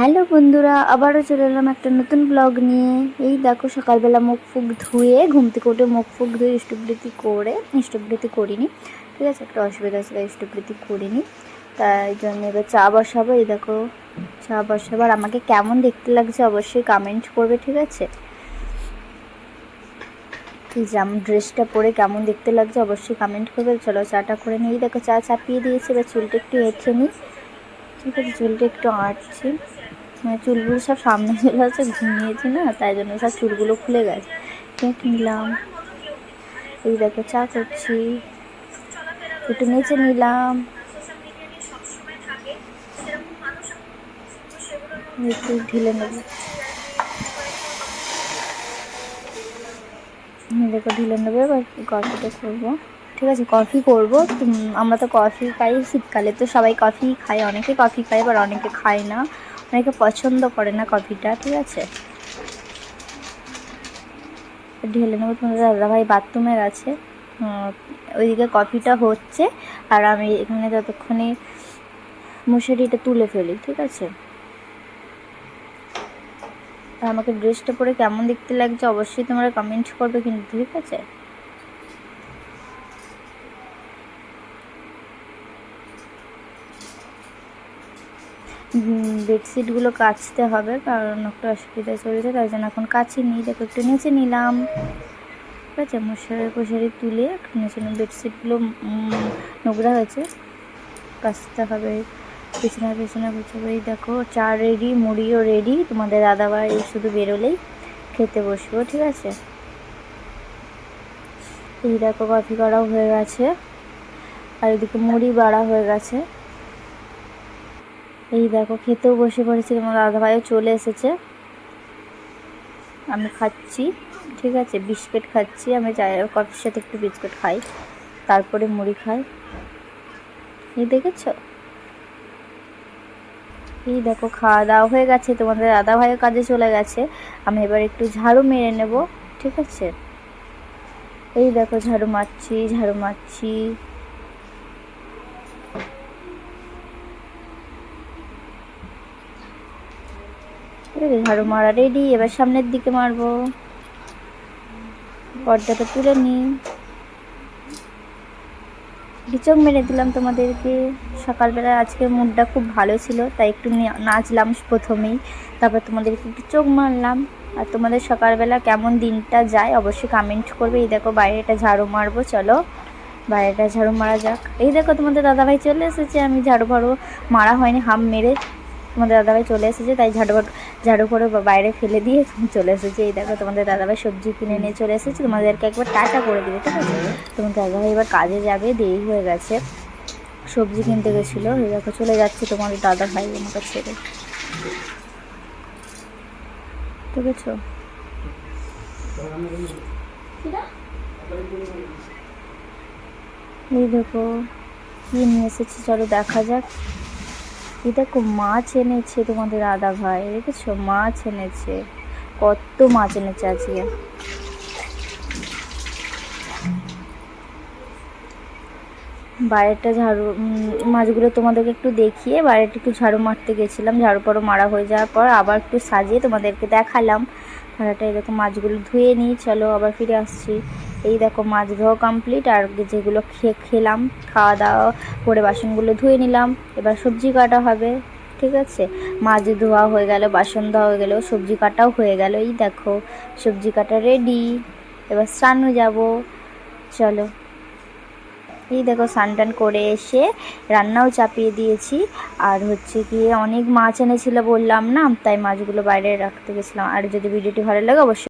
Hello বন্ধুরা, আবারও চলে এলাম একটা নতুন ব্লগ নিয়ে। এই দেখো, সকালবেলা মুখ ফুক ধুয়ে, ঘুম থেকে উঠে মুখ ফুক ধুয়ে ইষ্টবৃত্তি করে ইষ্টবৃত্তি করিনি, ঠিক আছে? একটা অসুবিধা ছিল ইষ্টবৃত্তি করিনি। তাই জন্য এবার চা বসাবো, এই দেখো, চা বসাবো। আর আমাকে কেমন দেখতে লাগছে অবশ্যই কমেন্ট করবে, ঠিক আছে? যে আমার ড্রেসটা পরে কেমন দেখতে লাগছে অবশ্যই কমেন্ট করবে। চলো চাটা করে নিই। দেখো, চা চাপিয়ে দিয়েছে, এবার চুলটা একটু এঁঠে নিই। ঠিক আছে, চুলটা একটু আঁটছি। চুলগুলো সব সামনে চলে আসছে, ঘুমিয়েছি না, তাই জন্য সব চুলগুলো খুলে গেছে। কেক নিলাম। এই দেখো, চা করছি। একটু নেচে নিলাম। একটু ঢিলে নেব। দেখো, ঢিলে নেব। এবার কফিটা করব। ঠিক আছে, কফি করব। আমরা তো কফি খাই শীতকালে, তো সবাই কফি খায়। অনেকে কফি খায়, আবার অনেকে খায় না। অনেকে পছন্দ করে না কফিটা, ঠিক আছে? ঢেলে নেব তোমাদের দাদাভাই, বাথরুমে গেছে। ওইদিকে কফিটা হচ্ছে, আর আমি এখানে ততক্ষণে মশারিটা তুলে ফেলি, ঠিক আছে? আমাকে ড্রেসটা পরে কেমন দেখতে লাগছে অবশ্যই তোমরা কমেন্ট করবে কিন্তু, ঠিক আছে? বেডশিটগুলো কাচতে হবে কারণ একটু অসুবিধা চলছে, তাই জন্য এখন কাচি নিই দেখো, একটু নিচে নিলাম। ঠিক আছে, মশারি ফশারি তুলে একটু নিচে বেডশিটগুলো নোংরা হয়েছে। কাচতে হবে। বিছানা বিছানা গুছাবো দেখো, চা রেডি মুড়িও রেডি তোমাদের দাদাভাই শুধু বেরোলেই খেতে বসবো, ঠিক আছে? এই দেখো কফি করাও হয়ে গেছে। আর এদিকে মুড়ি বাড়া হয়ে গেছে। এই দেখো, খেতেও বসে পড়েছি আমার দাদা ভাইও চলে এসেছে। আমি খাচ্ছি, ঠিক আছে? বিস্কিট খাচ্ছি, আমি চাই কফির সাথে একটু বিস্কুট খাই, তারপরে মুড়ি খাই। এই দেখেছ? এই দেখো, খাওয়া দাওয়া হয়ে গেছে, তোমাদের দাদা ভাইও কাজে চলে গেছে। আমি এবার একটু ঝাড়ু মেরে নেব, ঠিক আছে? এই দেখো, ঝাড়ু মারছি ঝাড়ু মারছি। ঝাড়ু মারা রেডি এবার সামনের দিকে মারবো। পর্দাটা তুলে নিই। চোখ মেরে দিলাম তোমাদেরকে। সকালবেলা আজকে মুডটা খুব ভালো ছিল, তাই একটু নাচলাম প্রথমেই। তারপর তোমাদেরকে একটু চোখ মারলাম। আর তোমাদের সকালবেলা কেমন দিনটা যায় অবশ্যই কমেন্ট করবে। এই দেখো বাইরেটা ঝাড়ু মারবো, চলো। বাইরেটা ঝাড়ু মারা যাক। এই দেখো তোমাদের দাদাভাই চলে এসেছে, আমি ঝাড়ু ফাড়ু মারা হয়নি, হাম মেরে। তোমাদের দাদাভাই চলে এসেছে তাই ঝাড়ু ঝাড়ু করে বাইরে ফেলে দিয়ে চলে এসেছে। এই দেখো তোমাদের দাদাভাই সবজি কিনে নিয়ে চলে এসেছে। তোমাদেরকে একবার টাটা করে দিবে ঠিক আছে? তোমার দাদাভাই এবার কাজে যাবে দেরি হয়ে গেছে। সবজি কিনতে গেছিল এই দেখো চলে যাচ্ছে তোমাদের দাদা ভাই আমাকে ছেড়ে। ঠিক আছে এই দেখো কি নিয়ে এসেছি চলো দেখা যাক। এই দেখো মাছ এনেছে তোমাদের আদা ভাই, দেখেছ? মাছ এনেছে। কত মাছ এনেছে আজকে। বাইরেটা ঝাড়ু মাছগুলো তোমাদেরকে একটু দেখিয়ে বাইরেটা একটু ঝাড়ু মারতে গেছিলাম। ঝাড়ু পরও মারা হয়ে যাওয়ার পর আবার একটু সাজিয়ে তোমাদেরকে দেখালাম। থালাটা এরকম মাছগুলো ধুয়ে নিই, চলো আবার ফিরে আসছি। এই দেখো মাছ ধোয়া কমপ্লিট আর যেগুলো খেয়ে খেলাম খাওয়া দাওয়া করে বাসনগুলো ধুয়ে নিলাম। এবার সবজি কাটা হবে, ঠিক আছে? মাছ ধোয়া হয়ে গেল, বাসন ধোয়া হয়ে গেল, সবজি কাটাও হয়ে গেল, এই দেখো। সবজি কাটা রেডি এবার স্নানও যাব। চলো। এই দেখো সানটান টান করে এসে রান্নাও চাপিয়ে দিয়েছি। আর হচ্ছে গিয়ে অনেক মাছ এনেছিল বললাম না, তাই মাছগুলো বাইরে রাখতে গেছিলাম। আর যদি ভিডিওটি ভালো লাগে, অবশ্যই